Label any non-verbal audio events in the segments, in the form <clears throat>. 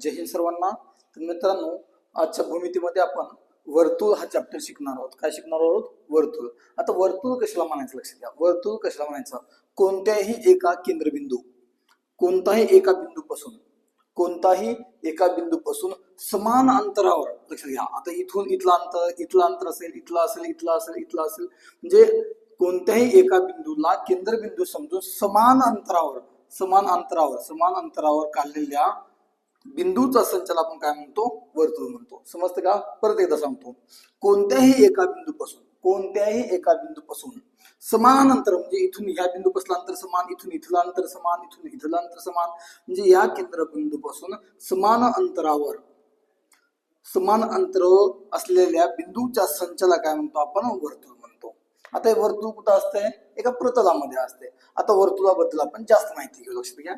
जय हिंद सर्वांना. तर मित्रांनो आजच्या भूमितीमध्ये आपण वर्तुळ हा चॅप्टर शिकणार आहोत. काय शिकणार आहोत? वर्तुळ. आता वर्तुळ कशाला म्हणायचं? लक्षात घ्या. वर्तुळ कशाला म्हणायचं? कोणत्याही एका केंद्रबिंदू कोणताही एका बिंदूपासून कोणताही एका बिंदूपासून समान अंतरावर लक्षात घ्या. आता इथून इथलं अंतर इथलं अंतर असेल इथलं असेल इथलं असेल इथलं असेल. म्हणजे कोणत्याही एका बिंदूला केंद्रबिंदू समजून समान अंतरावर समान अंतरावर समान अंतरावर काढलेल्या बिंदूचा संचल आपण काय म्हणतो? वर्तुळ म्हणतो. समजतं का? परत एकदा सांगतो. कोणत्याही एका बिंदूपासून कोणत्याही एका बिंदूपासून समान अंतर म्हणजे इथून ह्या बिंदूपासून अंतर समान इथून इथलं अंतर समान इथून इथलं अंतर समान म्हणजे या केंद्रबिंदूपासून समान अंतरावर समान अंतर असलेल्या बिंदूच्या संचाला काय म्हणतो आपण? वर्तुळ म्हणतो. आता हे वर्तुळ कुठं असतंय? एका प्रतलामध्ये असते आता वर्तुळाबद्दल आपण जास्त माहिती घेऊ. लक्षात घ्या.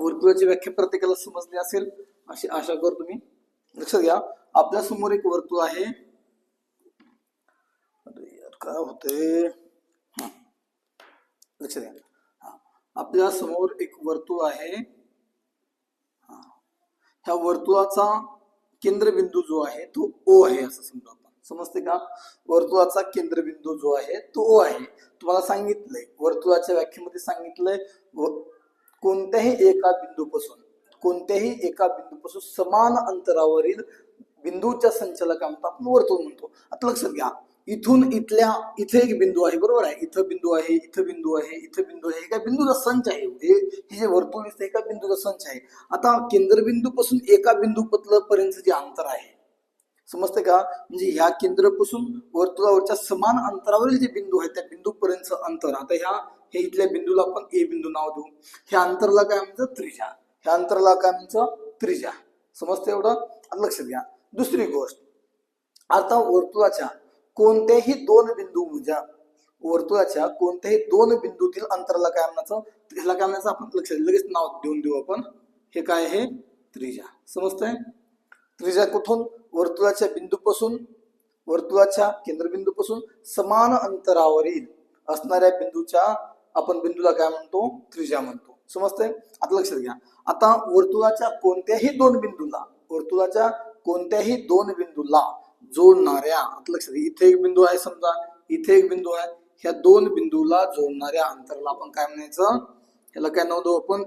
वर्तुळाची व्याख्या प्रत्येकाला समजली असेल अशी आशा कर तुम्ही लक्षात घ्या आपल्यासमोर एक वर्तुळ आहे. काय होते लक्षात घ्या आपल्यासमोर एक वर्तुळ आहे. हा. ह्या वर्तुळाचा केंद्रबिंदू जो आहे तो ओ आहे असं समजा आपण. समजते का? वर्तुळाचा केंद्रबिंदू जो आहे तो ओ आहे. तुम्हाला सांगितलंय. वर्तुळाच्या व्याख्येमध्ये सांगितलंय व- कोणत्याही एका बिंदूपासून कोणत्याही एका बिंदूपासून समान अंतरावरील बिंदूच्या संचालका आपण वर्तुळ म्हणतो. आता लक्षात घ्या इथून इथल्या इथे एक बिंदू आहे बरोबर आहे? इथं बिंदू आहे इथं बिंदू आहे इथं बिंदू आहे एका बिंदूचा संच आहे हे हे जे वर्तुळ दिसतं एका बिंदूचा संच आहे? आता केंद्रबिंदूपासून एका बिंदू पर्यंत जे अंतर आहे समजते का? म्हणजे ह्या केंद्रापासून वर्तुळावरच्या समान अंतरावरील जे बिंदू आहेत त्या बिंदूपर्यंतचं अंतर. आता ह्या हे इथल्या बिंदूला आपण ए बिंदू नाव देऊ. ह्या अंतरला काय म्हणतं त्रिजा ह्या अंतरला काय म्हणतं त्रिजा समजतं एवढं? लक्ष द्या. दुसरी गोष्ट. आता वर्तुळाच्या कोणत्याही दोन बिंदू म्हणजे वर्तुळाच्या कोणत्याही दोन बिंदूतील अंतराला काय म्हणायचं ह्याला काय म्हणायचं आपण लक्ष लगेच नाव देऊन देऊ आपण. हे काय आहे? त्रिजा समजतंय? त्रिजा कुठून? वर्तुळाच्या बिंदूपासून. वर्तुळाच्या केंद्रबिंदूपासून समान अंतरावरील असणाऱ्या बिंदूच्या आपण बिंदूला काय म्हणतो? त्रिज्या म्हणतो. समजतंय? आता लक्षात घ्या. आता वर्तुळाच्या कोणत्याही दोन बिंदूला वर्तुळाच्या कोणत्याही दोन बिंदूला जोडणाऱ्या आता लक्षात घ्या इथे एक बिंदू आहे समजा इथे एक बिंदू आहे. ह्या दोन बिंदूला जोडणाऱ्या अंतराला आपण काय म्हणायचं? ह्याला काय नाव देऊ आपण?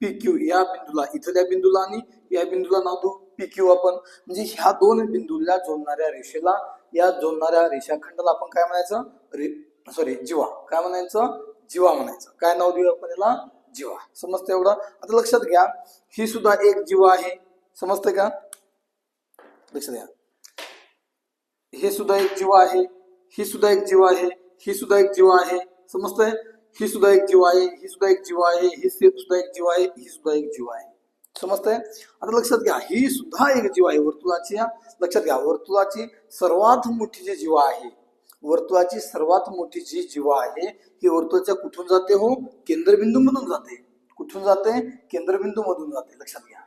पी क्यू या बिंदूला इथल्या बिंदूला आणि या बिंदूला नाव देऊ पी क्यू आपण. म्हणजे ह्या दोन बिंदूला जोडणाऱ्या रेषेला या जोडणाऱ्या रेषाखंडाला आपण काय म्हणायचं? रे सॉरी जीवा. काय म्हणायचं? जीवा म्हणायचं काय नाव देऊ आपण याला जीवा समजतं एवढं आता लक्षात घ्या ही सुद्धा एक जीवा आहे समजतंय का लक्षात घ्या हे सुद्धा एक जीवा आहे ही सुद्धा एक जीव आहे ही सुद्धा एक जीव आहे समजतंय ही सुद्धा एक जीव आहे ही सुद्धा एक जीव आहे ही सुद्धा एक जीव आहे ही सुद्धा एक जीव आहे समजतंय आता लक्षात घ्या ही सुद्धा एक जीव आहे वर्तुळाची लक्षात घ्या वर्तुळाची सर्वात मोठी जी जीवा आहे वर्तुळाची सर्वात मोठी जी जीवा आहे ही वर्तुळाच्या कुठून जाते हो? केंद्रबिंदू मधून जाते. कुठून जाते? केंद्रबिंदू मधून जाते. लक्षात घ्या.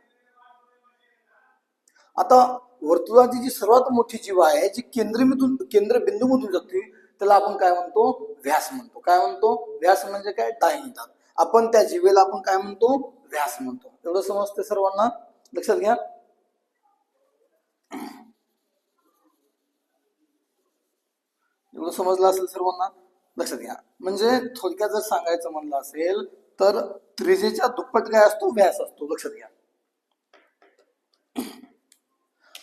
आता वर्तुळाची जी सर्वात मोठी जीवा आहे जी केंद्रबिंदू केंद्रबिंदू मधून जाते त्याला आपण काय म्हणतो? व्यास म्हणतो. काय म्हणतो? व्यास म्हणजे काय? डायमीटर आपण त्या जीवेला आपण काय म्हणतो? व्यास म्हणतो. एवढं समजते सर्वांना? लक्षात घ्या. एवढं समजलं असेल सर्वांना? लक्षात घ्या. म्हणजे थोडक्यात जर सांगायचं म्हणलं असेल तर त्रिजेच्या दुप्पट काय असतो? व्यास असतो. लक्षात घ्या.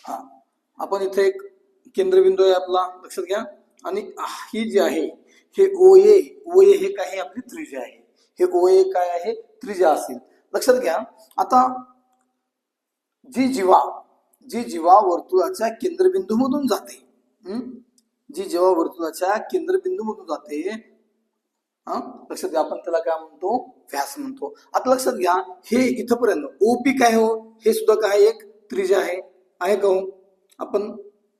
हा. आपण इथे एक केंद्रबिंदू आहे आपला. लक्षात घ्या. आणि ही जी आहे हे ओ ए ओ ए हे काय आपली त्रिजा आहे. हे ओ ए काय आहे? त्रिजा असेल. लक्षात घ्या. आता जी जीवा जी जीवा वर्तुळाच्या केंद्रबिंदू मधून जाते. हम्म? जी जेव्हा वर्तुळाच्या केंद्रबिंदू मधून जाते हा? लक्षात घ्या आपण त्याला काय म्हणतो? व्यास म्हणतो. आता लक्षात घ्या हे इथपर्यंत ओपी काय हो? हे सुद्धा काय एक त्रिज्या आहे. आहे का हो? आपण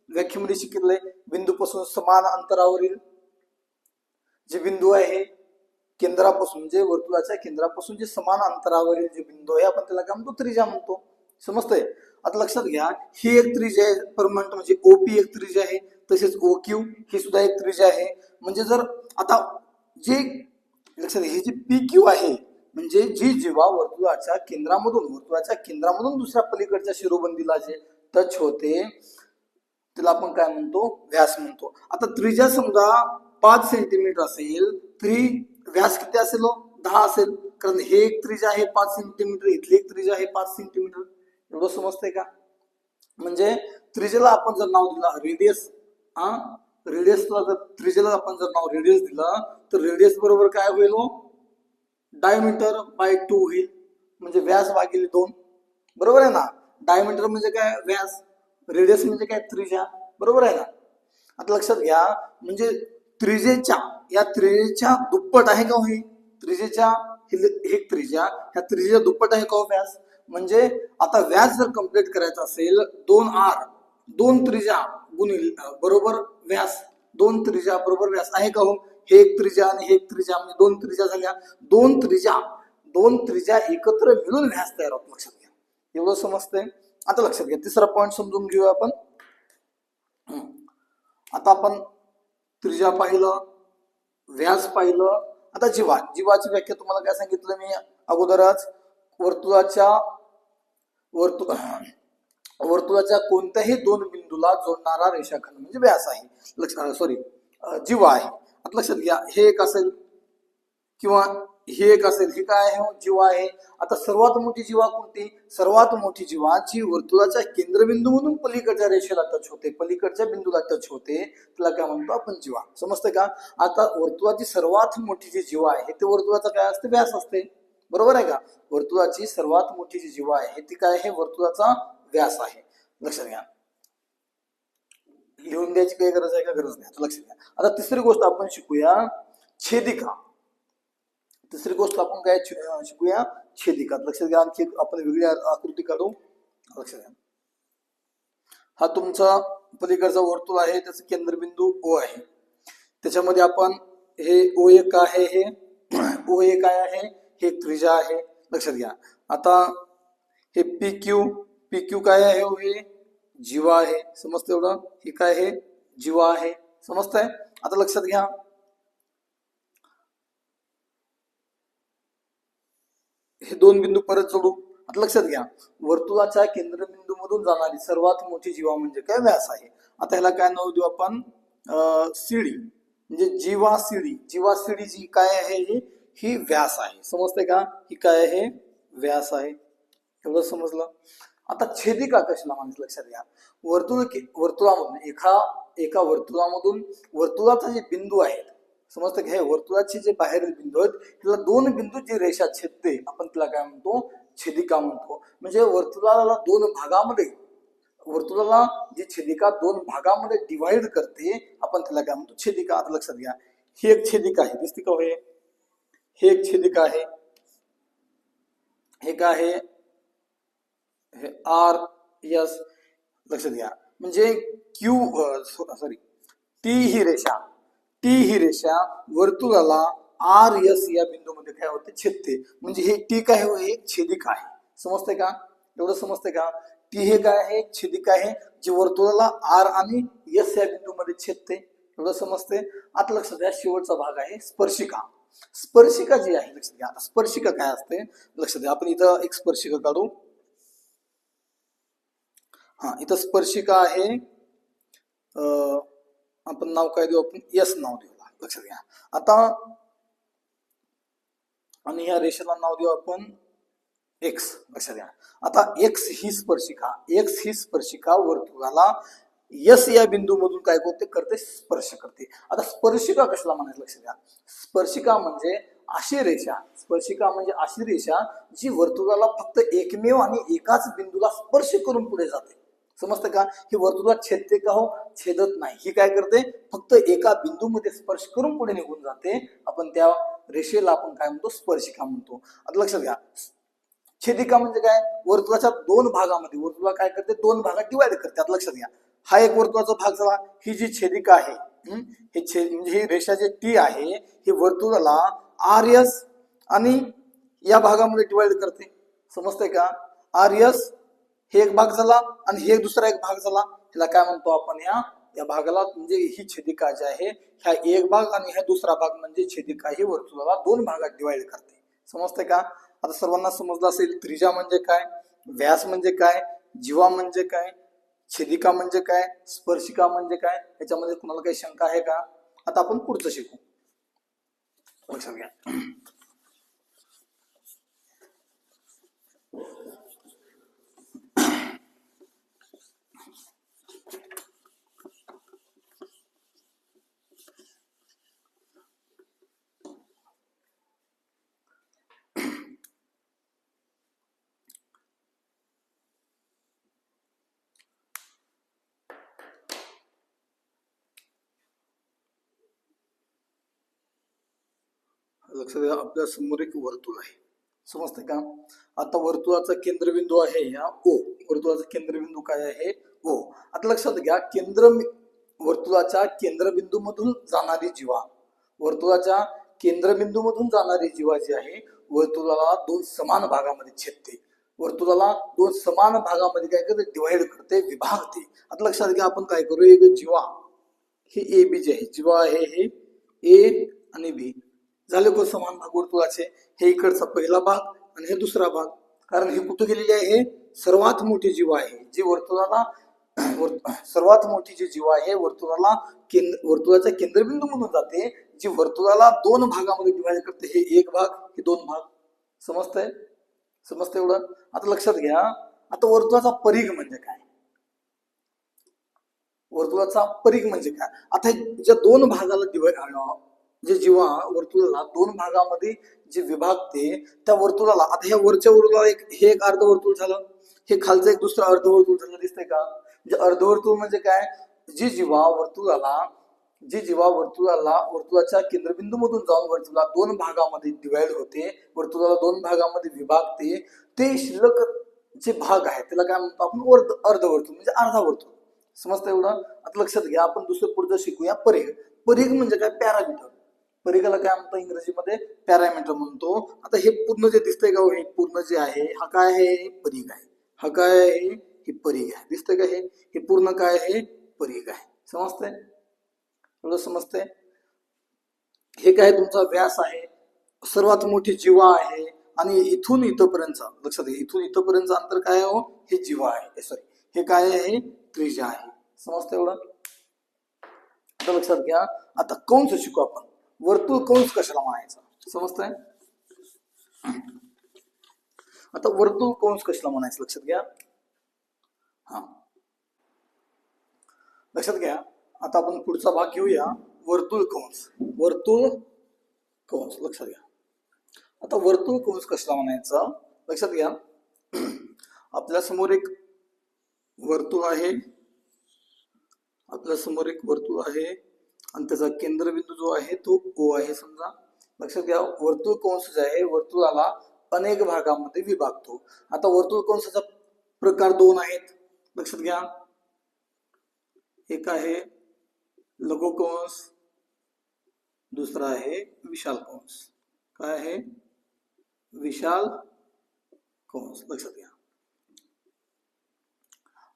व्याख्येमध्ये शिकितलंय बिंदूपासून समान अंतरावरील जे बिंदू आहे केंद्रापासून म्हणजे वर्तुळाच्या केंद्रापासून जे समान अंतरावरील जे बिंदू आहे आपण त्याला काय म्हणतो? त्रिज्या म्हणतो. समजतंय? आता लक्षात घ्या ही एक त्रिज आहे परमनंट म्हणजे ओपी एक त्रिज आहे तसेच ओ क्यू ही सुद्धा एक त्रिज्या आहे. म्हणजे जर आता जे लक्षात घ्या, हे जे पी क्यू आहे म्हणजे जी जीवा वर्तुळाच्या केंद्रामधून वर्तुळाच्या केंद्रामधून दुसऱ्या पलीकडच्या शिरोबंदीला जे टच होते तिला आपण काय म्हणतो? व्यास म्हणतो. आता त्रिज्या समजा पाच सेंटीमीटर असेल तरी व्यास किती असेल हो? दहा असेल. कारण हे एक त्रिजा आहे पाच सेंटीमीटर इथली एक त्रिजा आहे पाच सेंटीमीटर एवढं समजतंय का? म्हणजे त्रिजेला आपण जर नाव दिलं रेडियस हा? रेडियसला जर त्रिजेला आपण जर नाव रेडियस दिलं तर रेडियस बरोबर काय होईल हो? डायमीटर बाय टू होईल. म्हणजे व्यास भागिले दोन. बरोबर आहे ना? डायमीटर म्हणजे काय व्यास? रेडियस म्हणजे काय त्रिजा बरोबर आहे ना? आता लक्षात घ्या म्हणजे त्रिजेच्या या त्रिजेच्या दुप्पट आहे का हो त्रिजेच्या हे त्रिजा ह्या त्रिजेच्या दुप्पट आहे का हो व्यास? म्हणजे आता व्याज जर कंप्लीट करायचं असेल दोन आर दोन त्रिजा गुणिल बरोबर व्यास दोन त्रिजा बरोबर व्यास आहे का हो? हे एक त्रिजा आणि हे एक त्रिजा म्हणजे दोन त्रिजा झाल्या. दोन त्रिजा दोन त्रिजा एकत्र मिळून व्यास तयार होत. लक्षात घ्या. एवढं समजतंय? आता लक्षात घ्या. तिसरा पॉईंट समजून घेऊया आपण. आता आपण त्रिजा पाहिलं व्याज पाहिलं. आता जीवा जीवाची व्याख्या तुम्हाला काय सांगितलं मी अगोदरच? वर्तुळाच्या वर्तु वर्तुळाच्या कोणत्याही दोन बिंदूला जोडणारा रेषाखंड म्हणजे व्यास आहे. लक्षात सॉरी जीवा आहे. आता लक्षात घ्या हे एक असेल किंवा हे एक असेल हे काय आहे? जीवा आहे. आता सर्वात मोठी जीवा कोणती? सर्वात मोठी जीवा जी वर्तुळाच्या केंद्रबिंदूमधून पलीकडच्या रेषेला टच होते. पलीकडच्या बिंदूला टच होते. त्याला काय म्हणतो आपण? जीवा. समजते का? आता वर्तुळाची सर्वात मोठी जी जीवा आहे ते वर्तुळाचा काय असते? व्यास असते. बरोबर आहे का? वर्तुळाची सर्वात मोठी जी जीवा आहे ती काय आहे? वर्तुळाचा व्यास आहे. लक्षात घ्या. लिहून द्यायची काही गरज आहे का? गरज नाही. आता लक्षात घ्या. आता तिसरी गोष्ट आपण शिकूया छेदिका. तिसरी गोष्ट आपण काय शिकूया? छेदिका. लक्षात घ्या आणखी आपण वेगळी आकृती काढू. लक्षात घ्या. हा तुमचा पलीकडचा वर्तुळ आहे त्याचा केंद्रबिंदू ओ आहे. त्याच्यामध्ये आपण हे ओ एक आहे? हे ओ एक काय आहे? <clears throat> हे त्रिजा आहे. लक्षात घ्या. आता हे पी क्यू पी क्यू काय आहे? हे जीवा आहे. समजतं एवढं? हे काय आहे? जीवा आहे. समजतंय आता लक्षात घ्या. हे दोन बिंदू परत जोडू. आता लक्षात घ्या. वर्तुळाच्या केंद्रबिंदू मधून जाणारी सर्वात मोठी जीवा म्हणजे काय? व्यास आहे. आता ह्याला काय नाव देऊ आपण? सीडी. म्हणजे जीवा सीडी जीवा सीडी जी काय आहे? ही ही व्यास आहे. समजते का? ही काय आहे? व्यास आहे. एवढं समजलं? आता छेदिका कशाला म्हणायचं लक्षात घ्या. वर्तुळ वर्तुळामधून एका एका वर्तुळामधून वर्तुळाचा जे बिंदू आहेत समजतं की? हे वर्तुळाचे जे बाहेरील बिंदू आहेत तिला दोन बिंदू जी रेषा छेदते आपण तिला काय म्हणतो? छेदिका म्हणतो. म्हणजे वर्तुळाला दोन भागामध्ये वर्तुळाला जी छेदिका दोन भागामध्ये डिवाइड करते आपण त्याला काय म्हणतो? छेदिका. आता लक्षात घ्या. ही एक छेदिका आहे. दिसते का हो? हे एक छेदिक आहे. हे काय आहे? हे आर यस लक्षात घ्या. म्हणजे क्यू सॉरी टी ही रेषा. टी ही रेषा वर्तुळाला आर यस या बिंदूमध्ये काय होते? छेदते. म्हणजे हे टी काय हो हे एक आहे. समजते का? एवढं समजते का? टी हे काय आहे? छेदिक आहे जे वर्तुळाला आर आणि यस या बिंदूमध्ये छेदते. एवढं समजते आता लक्षात द्या शेवटचा भाग आहे स्पर्शिका. स्पर्शिका जी आहे लक्षात घ्या. आता स्पर्शिका काय असते? लक्षात घ्या. आपण इथं एक स्पर्शिका काढू. हा इथं स्पर्शिका आहे अं, आपण नाव काय देऊ आपण? यस नाव देऊ. लक्षात घ्या. आता आणि ह्या रेषेला नाव देऊ आपण एक्स लक्षात घ्या. आता एक्स ही स्पर्शिका. एक्स ही स्पर्शिका वर्तुळाला यस या बिंदू मधून काय करते? करते स्पर्श करते. आता स्पर्शिका कशाला म्हणायचं लक्षात घ्या स्पर्शिका म्हणजे अशी रेषा. स्पर्शिका म्हणजे अशी रेषा जी वर्तुळाला फक्त एकमेव आणि एकाच बिंदूला स्पर्श करून पुढे जाते. समजतं का? ही वर्तुळात छेदते का हो? छेदत नाही. ही काय करते? फक्त एका बिंदूमध्ये स्पर्श करून पुढे निघून जाते. आपण त्या रेषेला आपण काय म्हणतो? स्पर्शिका म्हणतो. आता लक्षात घ्या छेदिका म्हणजे काय? वर्तुळाच्या दोन भागामध्ये. वर्तुळा काय करते? दोन भागात डिवाइड करते. आता लक्षात घ्या हा एक वर्तुळाचा भाग झाला. ही जी छेदिका आहे हे छे म्हणजे ही रेषा जे टी आहे ही वर्तुळाला आर एस आणि या भागामध्ये डिवाइड करते. समजतंय का? आर एस हे एक भाग झाला आणि हे दुसरा एक भाग झाला. ह्याला काय म्हणतो आपण या? या भागाला म्हणजे ही छेदिका जी आहे ह्या एक भाग आणि ह्या दुसरा भाग म्हणजे छेदिका ही वर्तुळाला दोन भागात डिवाइड करते. समजते का? आता सर्वांना समजलं असेल त्रिजा म्हणजे काय? व्यास म्हणजे काय? जीवा म्हणजे काय? छेदिका म्हणजे काय? स्पर्शिका म्हणजे काय? याच्यामध्ये कुणाला काही शंका आहे का? आता आपण पुढचं शिकू. लक्षात घ्या. लक्षात घ्या आपल्यासमोर एक वर्तुळ आहे. समजते का? आता वर्तुळाचा केंद्रबिंदू आहे या ओ वर्तुळाचा केंद्रबिंदू काय आहे? ओ आता लक्षात घ्या केंद्र वर्तुळाच्या केंद्रबिंदू मधून जाणारी जीवा. वर्तुळाच्या केंद्रबिंदू मधून जाणारी जीवा जी आहे वर्तुळाला दोन समान भागामध्ये छेदते. वर्तुळाला दोन समान भागामध्ये काय करते? डिवाइड करते विभागते. आता लक्षात घ्या आपण काय करू एक जीवा. हे ए बी जे आहे जीवा आहे हे ए आणि बी झाले को समान भाग वर्तुळाचे हे इकडचा पहिला भाग आणि हे दुसरा भाग. कारण हे कुठे गेलेले आहे? हे सर्वात मोठी जीव आहे. जे वर्तुळाला सर्वात मोठी जी जीव आहे वर्तुळाला केंद्र वर्तुळाचा केंद्रबिंदू म्हणून जाते. जी वर्तुळाला दोन भागामध्ये डिवाइड करते हे एक भाग हे दोन भाग. समजतंय? समजतंय एवढं? आता लक्षात घ्या. आता वर्तुळाचा परिघ म्हणजे काय? वर्तुळाचा परिघ म्हणजे काय? आता ज्या दोन भागाला डिवाइड जे जीवा वर्तुळाला दोन भागामध्ये जे विभागते त्या वर्तुळाला आता ह्या वरच्या वर्तुळाला एक हे एक अर्धवर्तुळ झालं. हे खालचं एक दुसरं अर्धवर्तुळ झालं. दिसतंय का? म्हणजे अर्धवर्तुळ म्हणजे काय? जी जीवा वर्तुळाला जी जीवा वर्तुळाला वर्तुळाच्या केंद्रबिंदू मधून जाऊन वर्तुळाला दोन भागामध्ये डिवाइड होते. वर्तुळाला दोन भागामध्ये विभागते ते. शिल्लक जे भाग आहे त्याला काय म्हणतो आपण? अर्ध अर्धवर्तुळ म्हणजे अर्धा वर्तुळ समजतं एवढं? आता लक्षात घ्या आपण दुसरं पुढचं शिकूया. परेग परेग म्हणजे काय? पॅरामीटर. परिघाला काय म्हणतो इंग्रजीमध्ये? पॅरामीटर म्हणतो. आता हे पूर्ण जे दिसतंय का हो, हे पूर्ण जे आहे हा काय आहे? हे परिघ आहे. हा काय आहे? हे परिघ आहे. दिसतंय का हे? हे पूर्ण काय आहे? परिघ आहे. समजतंय? एवढं समजतंय? हे काय तुमचा व्यास आहे. सर्वात मोठी जीवा आहे. आणि इथून इथंपर्यंत लक्षात घ्या इथून इथंपर्यंत अंतर काय आहे हो? हे जीवा आहे. सॉरी हे काय आहे? त्रिजा आहे. समजतं एवढं? आता लक्षात घ्या. आता कंस शिकू आपण. वर्तुळ कंस कशाला म्हणायचा? समजतंय? आता वर्तुळ कंस कशाला म्हणायचं? लक्षात घ्या. हा. लक्षात घ्या. आता आपण पुढचा भाग घेऊया. वर्तुळ कंस. वर्तुळ कंस. लक्षात घ्या. आता वर्तुळ कंस कशाला म्हणायचा? लक्षात घ्या. आपल्यासमोर एक वर्तुळ आहे. आपल्यासमोर एक वर्तुळ आहे. आणि त्याचा जो आहे तो ओ आहे समजा. लक्षात घ्या, वर्तुळ कंस जे आहे, वर्तुळाला अनेक भागामध्ये विभागतो. आता वर्तुळ कंसाचा प्रकार दोन आहेत. लक्षात घ्या. एक आहे लघु कंस, दुसरा आहे विशाल कंस. काय आहे? विशाल कंस. लक्षात घ्या.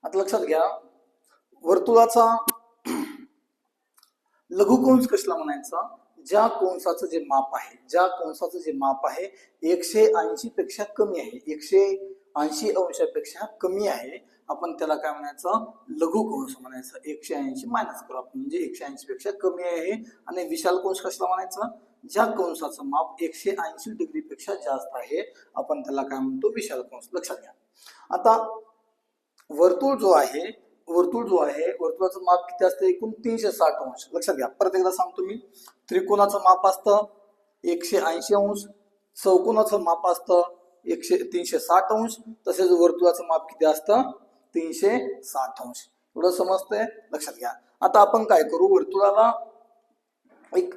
आता लक्षात घ्या. वर्तुळाचा लघु कंस कसला म्हणायचा? ज्या कंसाचं जे माप आहे ज्या कंसाचं जे माप आहे एकशे ऐंशी पेक्षा कमी आहे. एकशे ऐंशी अंशापेक्षा कमी आहे. आपण त्याला काय म्हणायचं? लघु कंस म्हणायचं. एकशे ऐंशी मायनस करू आपण. म्हणजे एकशे ऐंशी पेक्षा कमी आहे. आणि विशाल कंस कसला म्हणायचा? ज्या कंसाचं माप एकशे ऐंशी डिग्री पेक्षा जास्त आहे आपण त्याला काय म्हणतो? विशाल कंस लक्षात घ्या. आता वर्तुळ जो आहे वर्तुळ जो आहे वर्तुळाचं माप किती असतं? एकूण तीनशे साठ अंश. लक्षात घ्या. परत एकदा सांगतो मी. त्रिकोणाचं माप असतं एकशे ऐंशी अंश. चौकोनाचं माप असतं एकशे तीनशे साठ अंश. तसेच वर्तुळाचं माप किती असतं? तीनशे साठ अंश. एवढं समजतंय? लक्षात घ्या. आता आपण काय करू? वर्तुळाला एक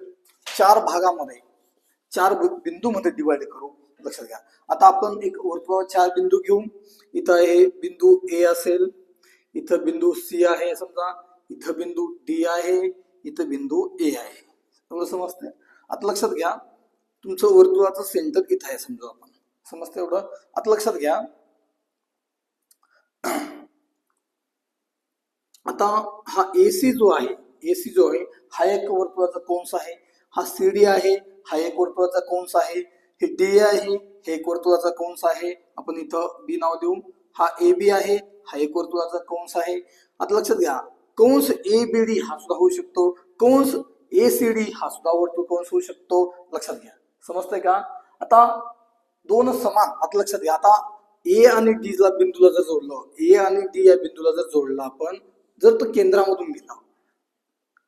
चार भागामध्ये चार बिंदू मध्ये डिवाइड करू. लक्षात घ्या. आता आपण एक वर्तुळावर चार बिंदू घेऊ. इथं हे बिंदू ए असेल इथं बिंदू सी आहे समजा. इथं बिंदू डी आहे इथं बिंदू ए आहे. एवढं समजतंय? आता लक्षात घ्या तुमचं वर्तुळाचं सेंटर इथं आहे समजा आपण. समजतं एवढं? आता लक्षात घ्या. आता हा एसी जो आहे एसी जो आहे हा एक वर्तुळाचा कंस आहे. हा सीडी आहे हा एक वर्तुळाचा कंस आहे. हे डी आहे हे एक वर्तुळाचा कंस आहे. आपण इथं बी नाव देऊ. हा ए बी आहे हा एक वर्तुळाचा कंस आहे. आता लक्षात घ्या कंस ए बी डी हा सुद्धा होऊ शकतो. कंस ए सी डी हा सुद्धा वर्तुळ कंस होऊ शकतो. लक्षात घ्या. समजतंय का? आता दोन समान आता लक्षात घ्या. आता ए आणि डी ला बिंदूला जर जोडलं ए आणि डी या बिंदूला जर जोडलं आपण जर तो केंद्रामधून गेला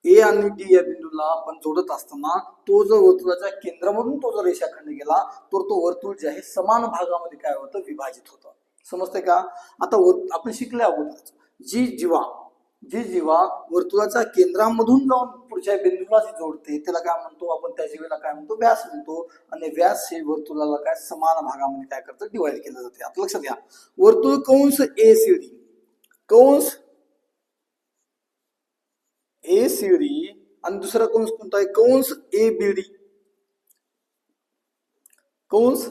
ए आणि डी या बिंदूला आपण जोडत असताना तो जर वर्तुळाच्या केंद्रामधून तो जर रेषाखंड गेला तर तो वर्तुळ जे आहे समान भागामध्ये काय होतं? विभाजित होतं. समजतंय का? आता आपण शिकले अगोदर जी जीवा जी जीवा वर्तुळाच्या केंद्रामधून जाऊन पुढच्या बिंदूला जी जोडते त्याला काय म्हणतो? आपण त्या जीवेला काय म्हणतो? व्यास म्हणतो. आणि व्यास हे वर्तुळाला काय? समान भागामध्ये काय करतं? डिवाइड केलं जाते. आता लक्षात घ्या. वर्तुळ कंस ए सीडी कंस ए सी डी आणि दुसरा कंस कोणता आहे? कंस ए बी डी कंस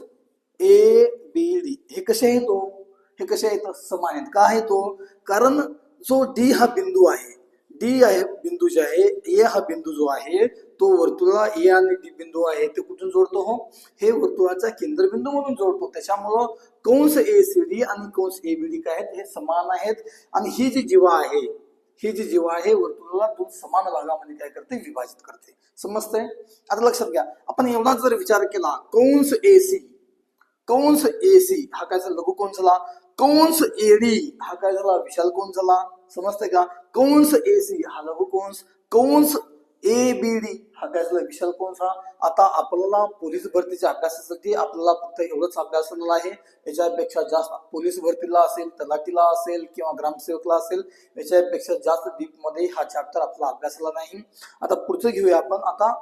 ए बी डी हे कसे आहे तो हो? हे कसे आहेत? समान आहेत. का आहे तो? कारण जो डी हा बिंदू आहे डी आहे बिंदू जे आहे ए हा बिंदू जो आहे तो वर्तुळा ए आणि डी बिंदू आहे ते कुठून जोडतो हो? हे वर्तुळाचा केंद्रबिंदू म्हणून जोडतो. त्याच्यामुळं कंस ए सी डी आणि कंस ए बी डी काय आहेत? हे समान आहेत. आणि ही जी जीवा आहे ही जी जीवा आहे वर्तुळाला दोन समान भागामध्ये काय करते? विभाजित करते. समजतंय? आता लक्षात घ्या. आपण एवढाच जर विचार केला कंस ए सी कंस ए सी हा काय लघु कोण झाला. कंस एडी हा काय झाला विशाल कोण झाला समजतंय का? कंस ए सी हा लघु कंस कंस ए बी डी हा काय झाला विशाल कोणसा आता आपल्याला पोलीस भरतीच्या अभ्यासासाठी आपल्याला फक्त एवढंच अभ्यासाला आहे. याच्यापेक्षा जास्त पोलीस भरतीला असेल तलाठीला असेल किंवा ग्रामसेवकला असेल याच्यापेक्षा जास्त डीपमध्ये हा चॅप्टर आपला अभ्यासाला नाही. आता पुढचं घेऊया आपण. आता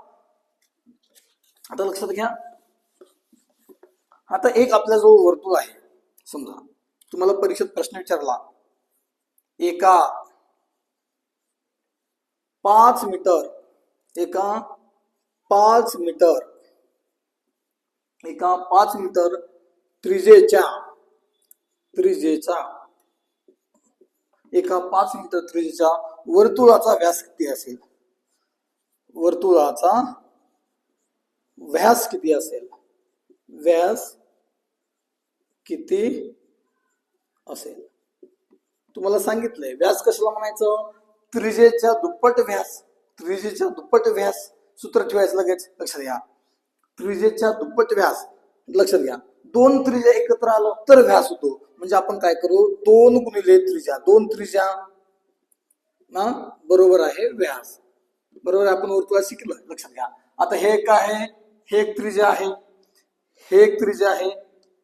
आता लक्षात घ्या. आता एक आपला जो वर्तुळ आहे. समजा. तुम्हाला परीक्षेत प्रश्न विचारला. एका पाच मीटर एका पाच मीटर एका पाच मीटर त्रिजेच्या त्रिजेचा एका पाच मीटर त्रिजेच्या वर्तुळाचा व्यास किती असेल? वर्तुळाचा व्यास किती असेल? व्यास किती असेल. तुम्हाला सांगितलंय व्यास कशाला म्हणायचं? त्रिजेच्या दुप्पट व्यास त्रिजेच्या दुप्पट व्यास सूत्र ठेवायचं लगेच लक्षात घ्या. त्रिजेच्या दुप्पट व्यास लक्षात घ्या. दोन त्रिज्या एकत्र आलं तर व्यास होतो. म्हणजे आपण काय करू? दोन गुणिले त्रिजा दोन त्रिज्या ना? बरोबर आहे व्यास. बरोबर आहे, आपण वर्तुळा शिकलं लक्षात घ्या. आता हे एक आहे हे एक त्रिजा आहे हे एक त्रिजा आहे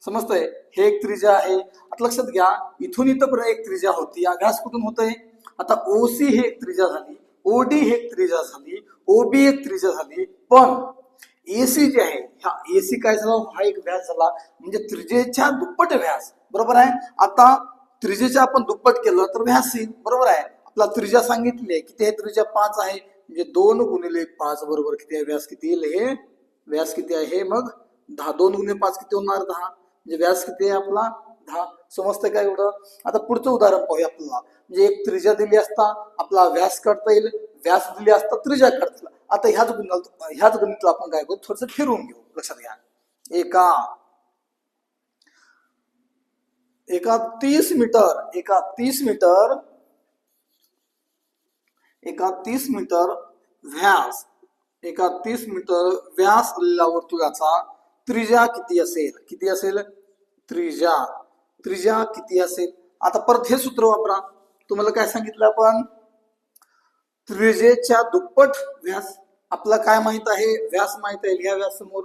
समजतंय? हे एक त्रिज्या आहे. आता लक्षात घ्या इथून इथं एक त्रिज्या होती. अभ्यास कुठून होतंय? आता ओसी हे एक त्रिज्या झाली. ओडी हे एक त्रिज्या झाली. ओबी एक त्रिज्या झाली. पण एसी जे आहे ह्या एसी काय झाला? हा एक व्यास झाला. म्हणजे त्रिजेच्या दुप्पट व्यास. बरोबर आहे? आता त्रिजेच्या आपण दुप्पट केलं तर व्यास येईल. बरोबर आहे? आपला त्रिजा सांगितली आहे. किती हे त्रिजा पाच आहे. म्हणजे दोन गुणिले पाच बरोबर किती आहे? व्यास किती येईल? हे व्यास किती आहे? मग दहा. दोन गुणिले पाच किती होणार? दहा. म्हणजे व्यास किती आहे आपला दहा समजतंय का एवढं? आता पुढचं उदाहरण पाहूया आपल्याला म्हणजे एक त्रिज्या दिली असता आपला व्यास काढता येईल. व्यास दिली असता त्रिज्या काढता येईल. आता ह्याच गुणात ह्याच गणितला आपण काय करू? थोडस फिरवून घेऊ. लक्षात घ्या. एका एका तीस मीटर एका तीस मीटर एका तीस मीटर व्यास एका तीस मीटर व्यास असलेल्या वर्तुळाचा त्रिजा किती असेल? किती असेल? त्रिजा. त्रिजा किती असेल? आता परत हे सूत्र वापरा. तुम्हाला काय सांगितलं आपण? त्रिजेच्या दुप्पट व्यास. आपला काय माहीत आहे? व्यास माहीत आहे. लिहा व्यास समोर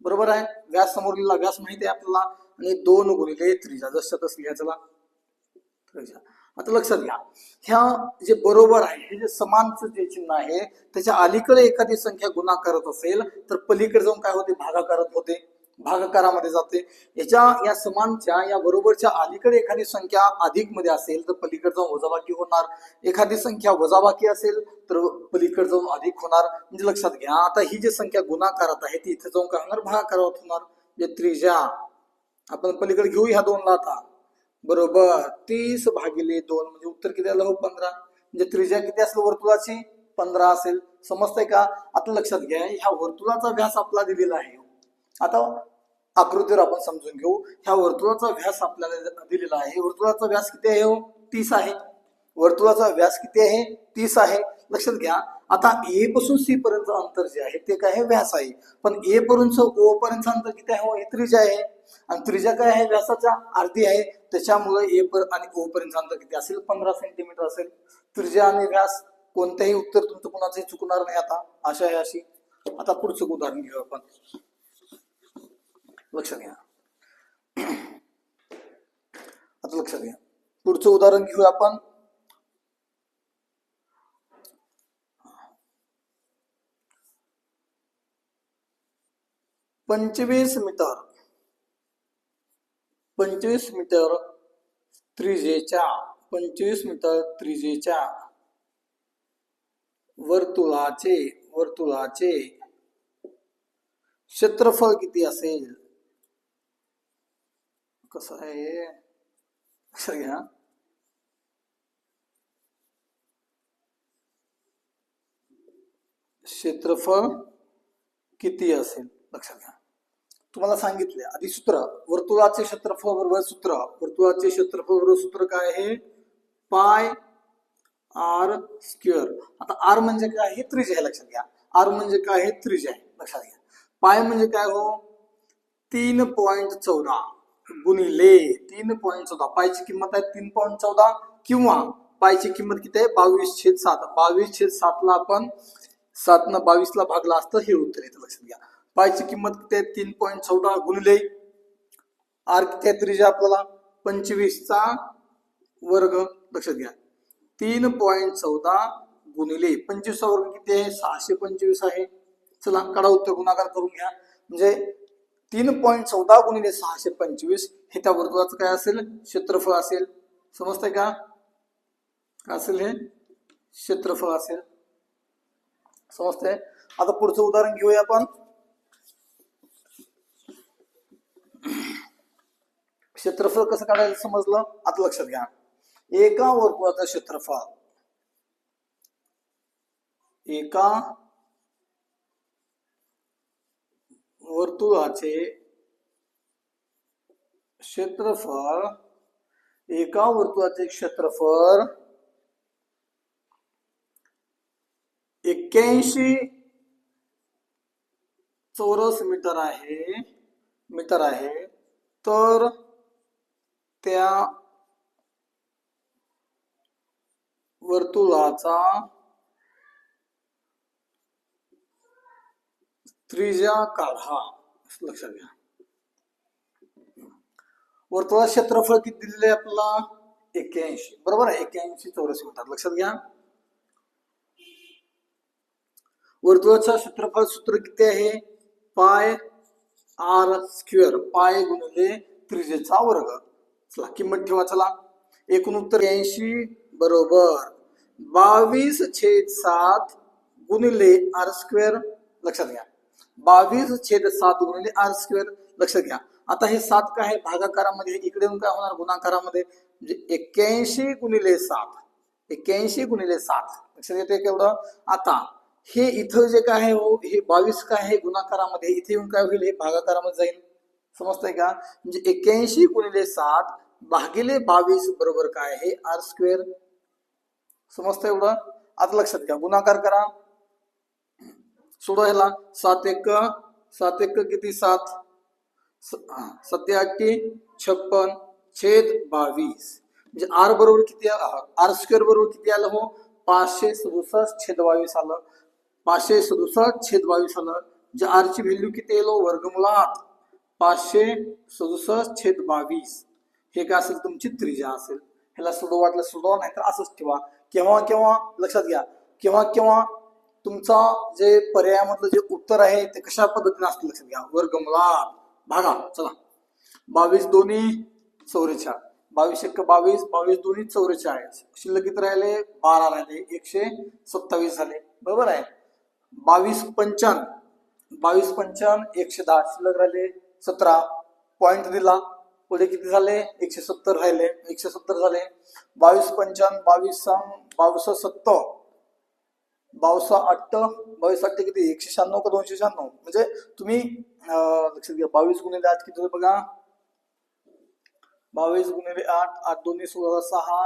बरोबर आहे? व्यास समोर लिहिला. व्यास माहीत आहे आपल्याला. आणि दोन गुणिले त्रिजा. जसं तसं लिहा चला. त्रिजा. आता लक्षात घ्या. ह्या जे बरोबर आहे हे जे समानचं जे चिन्ह आहे त्याच्या अलीकडे एखादी संख्या गुणा करत असेल तर पलीकडे जाऊन काय होते? भागाकारत होते. भागाकारामध्ये जाते. याच्या या समानच्या या बरोबरच्या अलीकडे एखादी संख्या अधिकमध्ये असेल तर पलीकडे जाऊन वजाबाकी होणार. एखादी संख्या वजाबाकी असेल तर पलीकडे जाऊन अधिक होणार. म्हणजे लक्षात घ्या. आता ही जी संख्या गुणाकारात आहे ती इथे जाऊन काय होणार? भागाकारात होणार. म्हणजे त्रिज्या. आपण पलीकडे घेऊ ह्या दोनला आता. बरोबर. तीस भागिले दोन म्हणजे उत्तर किती आलं हो? पंधरा. म्हणजे त्रिज्या किती असेल वर्तुळाची? पंधरा असेल. समजतंय का? आता लक्षात घ्या ह्या वर्तुळाचा व्यास आपला दिलेला आहे. आता आकृतीवर आपण समजून घेऊ. ह्या वर्तुळाचा व्यास आपल्याला दिलेला आहे. वर्तुळाचा व्यास किती आहे हो? तीस आहे. वर्तुळाचा व्यास किती आहे? तीस आहे. लक्षात घ्या. आता ए पासून सी पर्यंत अंतर जे आहे ते काय आहे? व्यास आहे. पण ए पर्यंत ओ पर्यंत अंतर किती आहे? हो, हे त्रिज्या आहे. आणि त्रिज्या काय आहे? व्यासाच्या अर्धी आहे. त्याच्यामुळे ए पर आणि ओ पर्यंत अंतर किती असेल? पंधरा सेंटीमीटर असेल. त्रिज्या आणि व्यास कोणत्याही उत्तर तुमचं कुणाचंही चुकणार नाही आता. अशा आहे अशी. आता पुढचं उदाहरण घेऊ आपण. लक्षात घ्या. आता लक्षात घ्या. पुढचं उदाहरण घेऊ आपण. पंचवीस मीटर. पंचवीस मीटर त्रिजेच्या, पंचवीस मीटर त्रिजेच्या वर्तुळाचे वर्तुळाचे क्षेत्रफळ किती असेल? कसं आहे? लक्षात घ्या. क्षेत्रफळ किती असेल? लक्षात घ्या. तुम्हाला सांगितले. आधी सूत्र वर्तुळाचे क्षेत्रफळ बरोबर सूत्र. वर्तुळाचे क्षेत्रफळ बरोबर सूत्र काय आहे? पाय आर स्क्वेअर. आता आर म्हणजे काय आहे त्रिज आहे लक्षात घ्या. आर म्हणजे काय हे त्रिज आहे लक्षात घ्या. पाय म्हणजे काय हो? तीन पॉईंट चौदा गुणिले तीन पॉईंट चौदा. पायची किंमत आहे तीन पॉईंट चौदा किंवा पायची किंमत किती आहे? बावीस छेद सात. बावीस छेद सातला आपण सातनं बावीसला भागला असतं हे उत्तर येतं लक्षात घ्या. पायची किंमत किती आहे? तीन पॉईंट चौदा गुणिले आर किती आहे? त्रिजा आपल्याला पंचवीसचा वर्ग लक्षात घ्या. तीन पॉईंट चौदा गुणिले पंचवीसचा वर्ग किती आहे? सहाशे पंचवीस आहे. चला काढा उत्तर गुणाकार करून घ्या. म्हणजे तीन पॉईंट चौदा गुणिले सहाशे पंचवीस हे त्या वर्तुळाचं काय असेल? क्षेत्रफळ असेल. समजतंय का? असेल हे? क्षेत्रफळ असेल. समजतंय? आता पुढचं उदाहरण घेऊया आपण. क्षेत्रफळ कसं काढायला समजलं? आता लक्षात घ्या. एका वर्तुळाचं क्षेत्रफळ. एका वर्तुळाचे क्षेत्रफळ, एका वर्तुळाचे क्षेत्रफळ एक्क्याऐंशी चौरस मीटर आहे मीटर आहे. तर त्या वर्तुळाचा त्रिज्या काढा. लक्षात घ्या. वर्तुळाचं क्षेत्रफळ किती दिलेलं आहे एक्क्याऐंशी. बरोबर आहे एक्क्याऐंशी चौरस म्हणतात लक्षात घ्या. वर्तुळाचं क्षेत्रफळ सूत्र किती आहे? पाय आर स्क्वेअर. पाय गुणिले त्रिजेचा वर्ग. चला किंमत ठेवा चला. एकूण उत्तर ऐंशी बरोबर. बावीस छेद सात गुणिले आर स्क्वेअर लक्षात घ्या. बावीस छेद सात गुणिले आर स्क्वेअर लक्षात घ्या. आता हे सात काय आहे? भागाकारामध्ये इकडे काय होणार? गुणाकारामध्ये. म्हणजे एक्क्याऐंशी गुणिले सात. एक्क्याऐंशी गुणिले सात. लक्षात येते केवढं आता हे इथं जे काय आहे हो हे बावीस काय आहे? गुणाकारामध्ये. इथे येऊन काय होईल? हे भागाकारामध्ये जाईल. समजतंय का? म्हणजे एक्क्याऐंशी गुणिले सात भागिले बावीस बरोबर काय आहे? R square. समजतं एवढं? आता लक्षात घ्या. गुणाकार करा. सोडा ह्याला. सात एक सात एक किती सात? सत्याऐंशी छप्पन छेद बावीस. म्हणजे आर बरोबर किती आर स्क्वेअर बरोबर किती आलं हो? पाचशे सदुसष्ट छेद बावीस आलं. पाचशे सदुसष्ट छेद बावीस आलं. म्हणजे जे आरची व्हॅल्यू किती येलो हो? वर्गमुळात. पाचशे सदुसष्ट छेद बावीस. हे काय असेल तुमची त्रिजा असेल. ह्याला सोडव वाटलं सोडवा नाही तर असंच ठेवा. केव्हा केव्हा? लक्षात घ्या. केव्हा केव्हा? तुमचा जे पर्यायामधलं जे उत्तर आहे ते कशा पद्धतीने असतं लक्षात घ्या. वर्गमला भागा. चला. बावीस दोन्ही चौरेचाळ बावीस एक बावीस बावीस दोन्ही चौवेचाळीस शिल्लक किती राहिले? बारा राहिले. एकशे सत्तावीस झाले. बरोबर आहे. बावीस पंच्याण्णव बावीस पंचावन्न एकशे दहा. शिल्लक राहिले सतरा. पॉइंट दिला. पुढे किती झाले? एकशे सत्तर राहिले. एकशे सत्तर झाले. बावीस पंचावन्न बावीस सांग बावीस सत्तर बावीस अठ्ठ बावीस अट्ट किती? एकशे शहाण्णव का दोनशे शहाण्णव? म्हणजे तुम्ही लक्षात घ्या बावीस गुणिले आठ किती बघा? बावीस गुणिले आठ आठ दोन्ही सोळा सहा.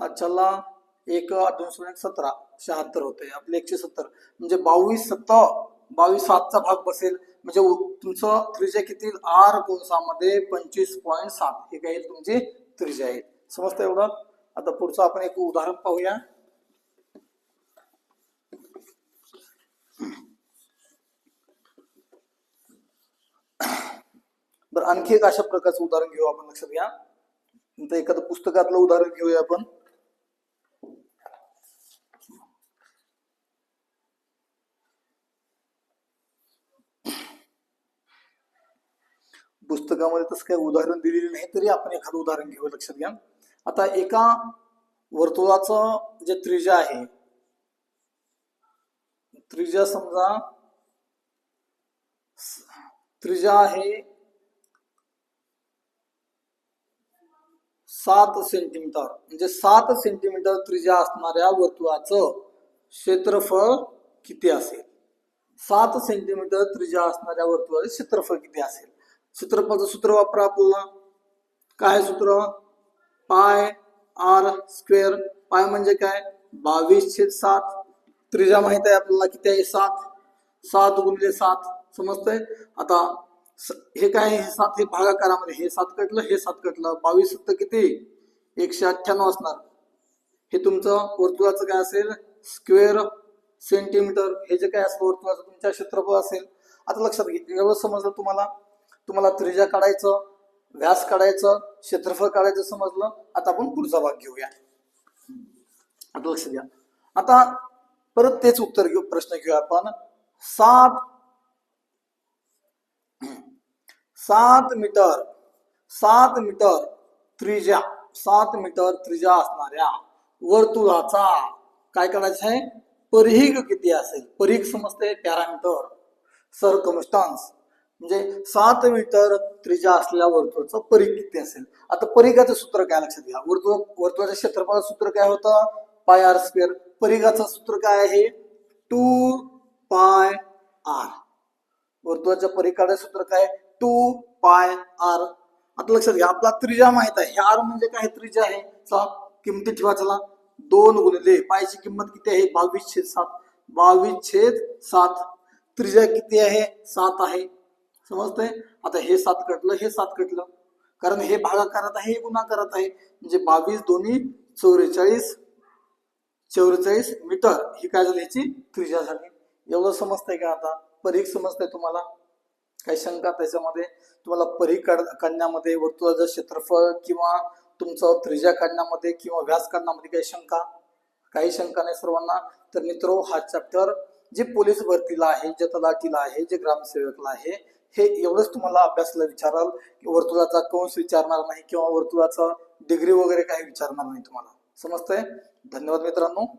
हा चला एक आठ दोन सोळा सतरा. शहात्तर होते. आपले एकशे सत्तर. म्हणजे बावीस सत्तर बावीस सातचा भाग बसेल. म्हणजे तुमचं त्रिज्या किती आर कोणसामध्ये पंचवीस पॉईंट सात. हे काय येईल तुमची त्रिज्या येईल. समजतं एवढं? आता पुढचं आपण एक उदाहरण पाहूया. बरं आणखी एक अशा प्रकारचं उदाहरण घेऊ आपण लक्षात घ्या. नंतर एखादं पुस्तकातलं उदाहरण घेऊया आपण. पुस्तकामध्ये तसं काही उदाहरण दिलेलं नाही तरी आपण एखादं उदाहरण घेऊ लक्षात घ्या. आता एका वर्तुळाचं जे त्रिज्या आहे त्रिज्या समजा त्रिज्या आहे सात सेंटीमीटर म्हणजे सात सेंटीमीटर त्रिज्या असणाऱ्या वर्तुळाचं क्षेत्रफळ किती असेल? सात सेंटीमीटर त्रिज्या असणाऱ्या वर्तुळाचं क्षेत्रफळ किती असेल? क्षेत्रफळाचं सूत्र वापरा आपल्याला काय सूत्र? पाय आर स्क्वेअर. पाय म्हणजे काय? बावीस छेद सात. त्रिजा माहीत आहे आपल्याला किती आहे? सात. सात गुणिले सात. समजतंय? आता स- हे काय आहे? हे सात हे भागाकारामध्ये. हे सात कटलं हे सात कटलं. बावीस सत्त किती? एकशे अठ्ठ्याण्णव असणार. हे तुमचं वर्तुळाचं काय असेल? Square centimetre. हे जे काय असतं वर्तुळाचं तुमच्या क्षेत्रफळ असेल. आता लक्षात घे एवढं समजलं तुम्हाला? तुम्हाला त्रिजा काढायचं व्यास काढायचं क्षेत्रफळ काढायचं समजलं आता आपण पुढचा भाग घेऊया. आता लक्ष द्या. आता परत तेच उत्तर घेऊ प्रश्न घेऊया आपण. सात सात मीटर सात मीटर त्रिज्या सात मीटर त्रिजा असणाऱ्या वर्तुळाचा काय करायचं आहे? परिघ किती असेल? परिघ समजते पॅरामीटर. सरकमस्टन्स. म्हणजे सात मीटर त्रिजा असलेल्या वर्तुळाचा परिघ किती असेल. आता परिघाचं सूत्र काय लक्षात घ्या? वर्तुळ वर्तुळाच्या क्षेत्रफळाचं सूत्र काय होतं? पाय आर स्क्वेअर परिघाचं सूत्र काय आहे? टू पाय आर वर्तुळाच्या परिघाचं सूत्र काय टू पाय आर आता लक्षात घ्या आपला त्रिजा माहीत आहे. आर म्हणजे काय? त्रिज्या आहे. चला किमती ठेवा चला. दोन गुणिले पायची किंमत किती आहे? बावीस छेद सात. बावीस छेद सात. त्रिजा किती आहे? सात आहे. समजतंय? आता हे सात कटलं हे सात कटलं. कारण हे भागाकारात आहे हे गुणाकारात आहे. म्हणजे बावीस दोन्ही चौवेचाळीस चौवेचाळीस मीटर ही काय झाली याची त्रिज्या झाली. एवढं समजतंय का आता? परीख समजतंय तुम्हाला? काही शंका त्याच्यामध्ये? तुम्हाला परीख काढण्यामध्ये वर्तुळाचं क्षेत्रफळ किंवा तुमचं त्रिज्या काढण्यामध्ये किंवा व्यास काढण्यामध्ये काही शंका? काही शंका नाही सर्वांना? तर मित्रो हा चॅप्टर जे पोलीस भरतीला आहे जे तलाठीला आहे जे ग्रामसेवकला आहे हे एवढंच तुम्हाला अभ्यासाला विचाराल की वर्तुळाचा कंस विचारणार नाही किंवा वर्तुळाचा डिग्री वगैरे काही विचारणार नाही तुम्हाला. समजतंय? धन्यवाद मित्रांनो.